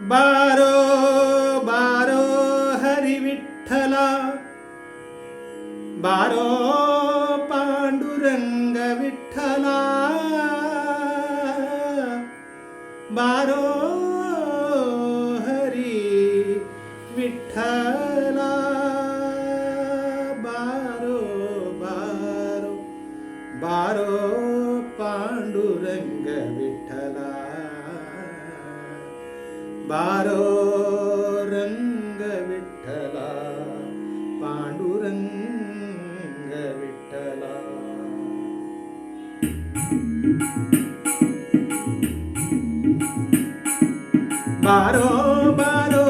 बारो बारो हरी विठ्ठला। बारो पांडुरंग विठ्ठला। बारो हरी विठ्ठला। ಬಾರೋ ರಂಗ ವಿಠಲ ಪಾಂಡುರಂಗ ವಿಠಲ ಬಾರೋ ಬಾರೋ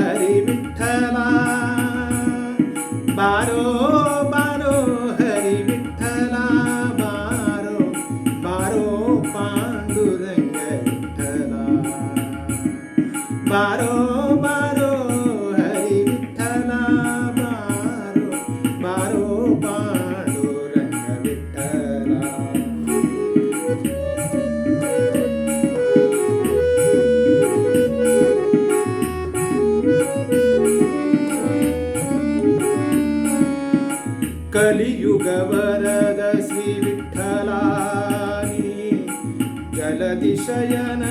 ಹರಿ ವಿಠಲ ಬಾರೋ ಬಾರೋ ಬಾರೋ ಹರಿ ವಿಠಲ ಬಾರೋ ಬಾರೋ ರಂಗ ವಿಠಲ. ಕಲಿಯುಗ ವರದ ಶ್ರೀ ವಿಠಲಾನಿ ಜಲದಿಶಯನ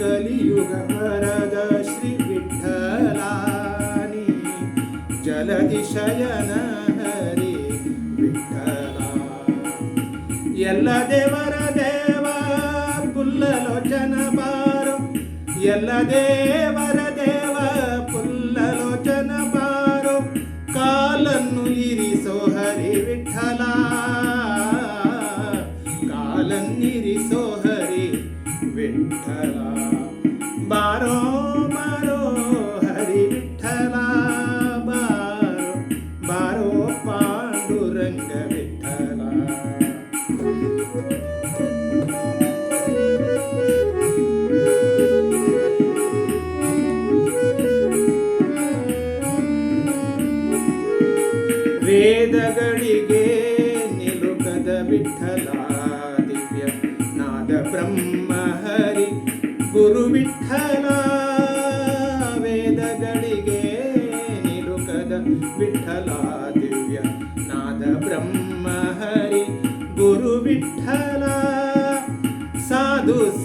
కలియుగ వరద శ్రీ విఠలాని జలదిశయన హరి విఠల. ఎల్ల దేవర దేవ పుల్లలోచన బారు ఎల్ల దేవర ವೇದಗಳಿಗೆ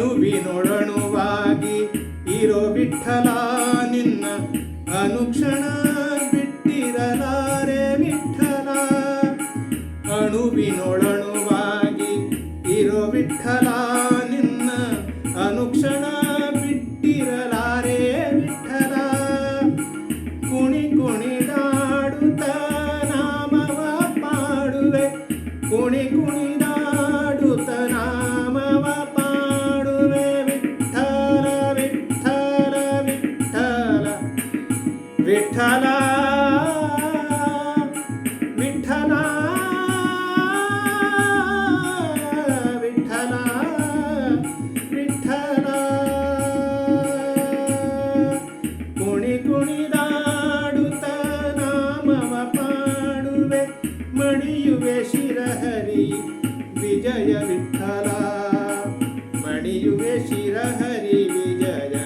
ಅಣುವಿನೊಡಣುವಾಗಿ ಇರೋ ವಿಠಲ ನಿನ್ನ ಅನುಕ್ಷಣ ಬಿಟ್ಟಿರಲಾರೆ ವಿಠಲ. ಅಣುವಿನೊಡಣುವಾಗಿ വിഠല വിഠല വിഠല വിഠല കുണി കുണിതാടുത്ത നാമവ പാടുവെ മണിയുവെ ശിരഹരി വിജയ വിഠല മണിയുവെ ശിരഹരി വിജയ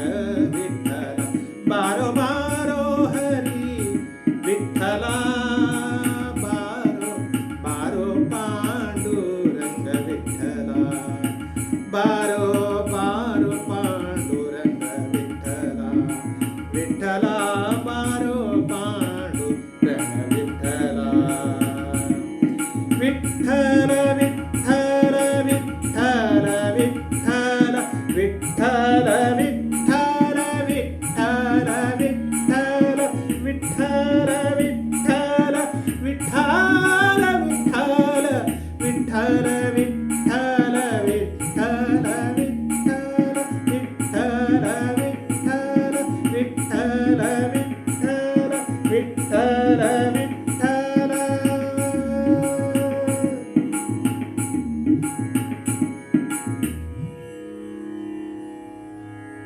Tara,